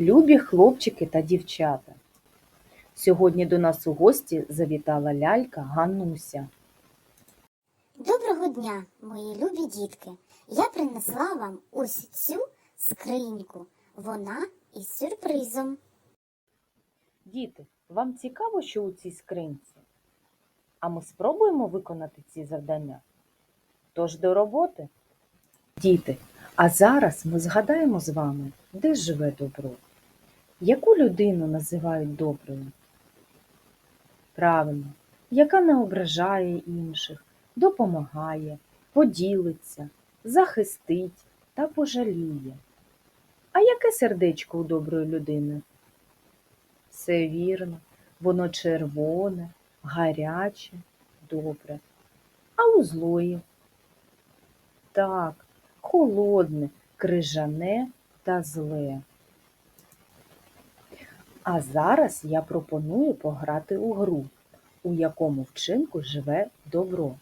Любі хлопчики та дівчата! Сьогодні до нас у гості завітала лялька Гануся. Доброго дня, мої любі дітки! Я принесла вам ось цю скриньку. Вона із сюрпризом. Діти, вам цікаво, що у цій скринці? А ми спробуємо виконати ці завдання. Тож до роботи. Діти, а зараз ми згадаємо з вами, де живе добро. Яку людину називають доброю? Правильно, яка не ображає інших, допомагає, поділиться, захистить та пожаліє. А яке сердечко у доброї людини? Все вірно, воно червоне, гаряче, добре. А у злої? Так, холодне, крижане та зле. А зараз я пропоную пограти у гру, у якому вчинку живе добро.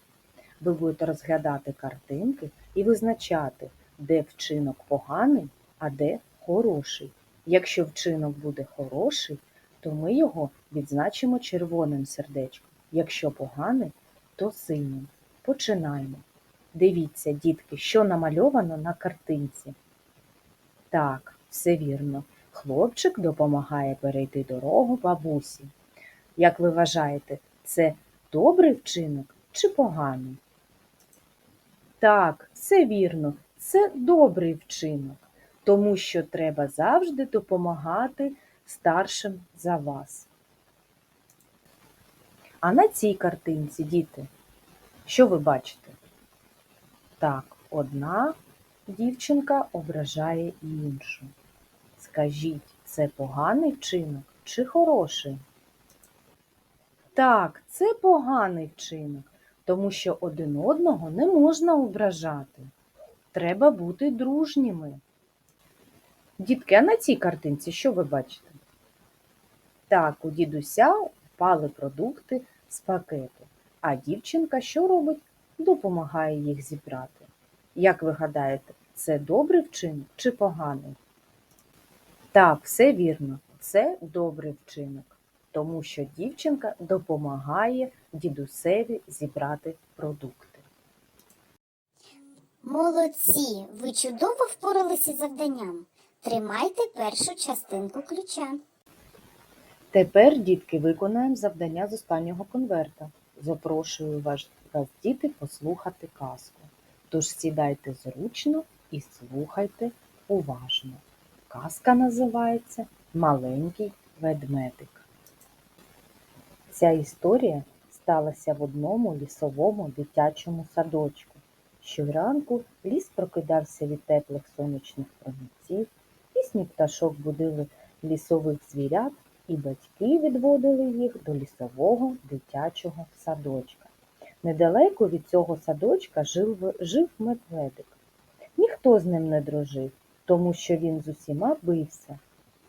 Ви будете розглядати картинки і визначати, де вчинок поганий, а де хороший. Якщо вчинок буде хороший, то ми його відзначимо червоним сердечком. Якщо поганий, то синім. Починаємо. Дивіться, дітки, що намальовано на картинці. Так, все вірно. Хлопчик допомагає перейти дорогу бабусі. Як ви вважаєте, це добрий вчинок чи поганий? Так, все вірно, це добрий вчинок, тому що треба завжди допомагати старшим за вас. А на цій картинці, діти, що ви бачите? Так, одна дівчинка ображає іншу. Скажіть, це поганий вчинок чи хороший? Так, це поганий вчинок, тому що один одного не можна ображати. Треба бути дружніми. Дітки, а на цій картинці що ви бачите? Так, у дідуся впали продукти з пакету, а дівчинка що робить? Допомагає їх зібрати. Як ви гадаєте, це добрий вчинок чи поганий? Так, все вірно, це добрий вчинок, тому що дівчинка допомагає дідусеві зібрати продукти. Молодці! Ви чудово впоралися з завданням. Тримайте першу частинку ключа. Тепер, дітки, виконаємо завдання з останнього конверта. Запрошую вас, вас, діти, послухати казку. Тож сідайте зручно і слухайте уважно. Казка називається Маленький ведмедик. Ця історія сталася в одному лісовому дитячому садочку. Щоранку ліс прокидався від теплих сонячних промінців, пісні пташок будили лісових звірят, і батьки відводили їх до лісового дитячого садочка. Недалеко від цього садочка жив, жив медведик. Ніхто з ним не дружив, тому що він з усіма бився.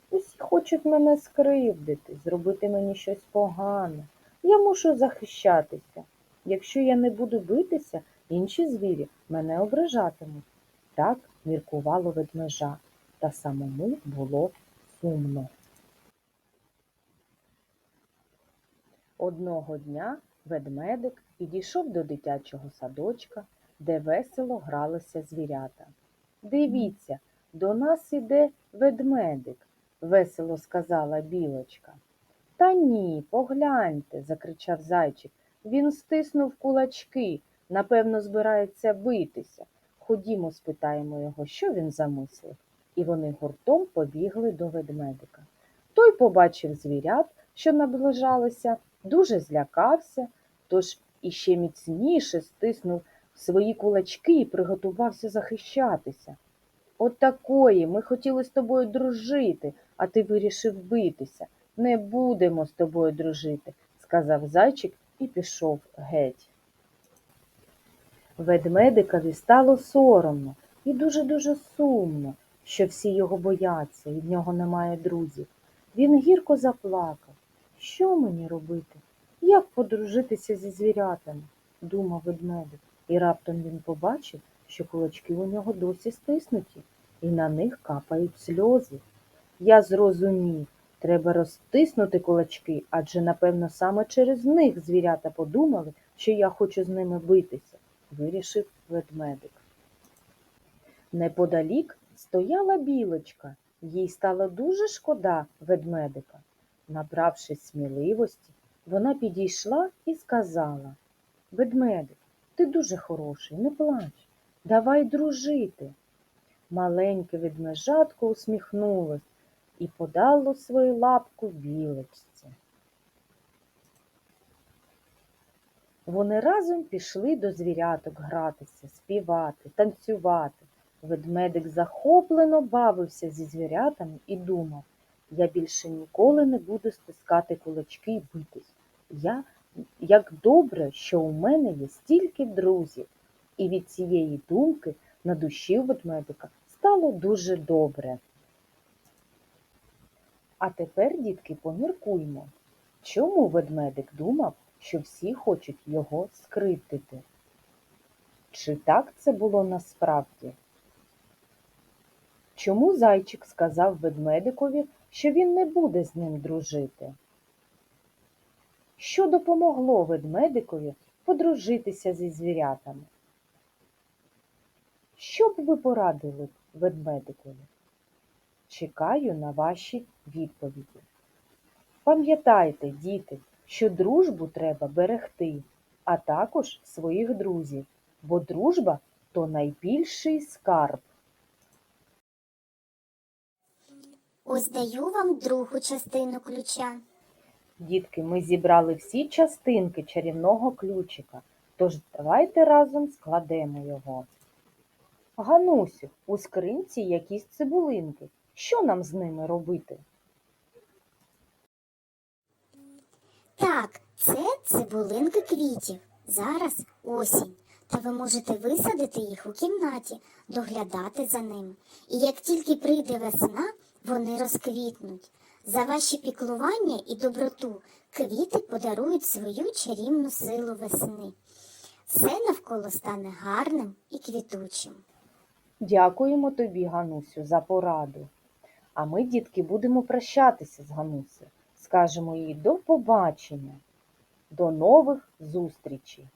Усі хочуть мене скривдити, зробити мені щось погане. Я мушу захищатися. Якщо я не буду битися, інші звірі мене ображатимуть. Так міркувало ведмежа, та самому було сумно. Одного дня ведмедик підійшов до дитячого садочка, де весело гралися звірята. Дивіться, до нас іде ведмедик, весело сказала білочка. Та ні, погляньте, закричав зайчик. Він стиснув кулачки, напевно, збирається битися. Ходімо, спитаємо його, що він замислив. І вони гуртом побігли до ведмедика. Той побачив звірят, що наближалися, дуже злякався, тож іще міцніше стиснув свої кулачки і приготувався захищатися. От такої, ми хотіли з тобою дружити, а ти вирішив битися. Не будемо з тобою дружити, сказав зайчик і пішов геть. Ведмедикові стало соромно і дуже-дуже сумно, що всі його бояться, і в нього немає друзів. Він гірко заплакав. Що мені робити? Як подружитися зі звірятами? думав ведмедик, і раптом він побачив, що кулачки у нього досі стиснуті, і на них капають сльози. Я зрозумів. Треба розтиснути кулачки, адже, напевно, саме через них звірята подумали, що я хочу з ними битися, вирішив ведмедик. Неподалік стояла білочка. Їй стало дуже шкода ведмедика. Набравшись сміливості, вона підійшла і сказала Ведмедик, ти дуже хороший, не плач, давай дружити. Маленьке ведмежатко усміхнулось і подало свою лапку білочці. Вони разом пішли до звіряток гратися, співати, танцювати. Ведмедик захоплено бавився зі звірятами і думав, я більше ніколи не буду стискати кулачки і битись. Я як добре, що у мене є стільки друзів. І від цієї думки на душі ведмедика стало дуже добре. А тепер, дітки, поміркуймо, чому ведмедик думав, що всі хочуть його скривдити? Чи так це було насправді? Чому зайчик сказав ведмедикові, що він не буде з ним дружити? Що допомогло ведмедикові подружитися зі звірятами? Що б ви порадили ведмедикові? Чекаю на ваші відповіді. Пам'ятайте, діти, що дружбу треба берегти, а також своїх друзів, бо дружба то найбільший скарб. Ось даю вам другу частину ключа. Дітки, ми зібрали всі частинки чарівного ключика, тож давайте разом складемо його. Ганусю, у скринці якісь цибулинки. Що нам з ними робити? Так, це цибулинки квітів. Зараз осінь. Та ви можете висадити їх у кімнаті, доглядати за ними. І як тільки прийде весна, вони розквітнуть. За ваші піклування і доброту квіти подарують свою чарівну силу весни. Все навколо стане гарним і квітучим. Дякуємо тобі, Ганусю, за пораду. А ми, дітки, будемо прощатися з Ганусею. Скажемо їй до побачення, до нових зустрічей.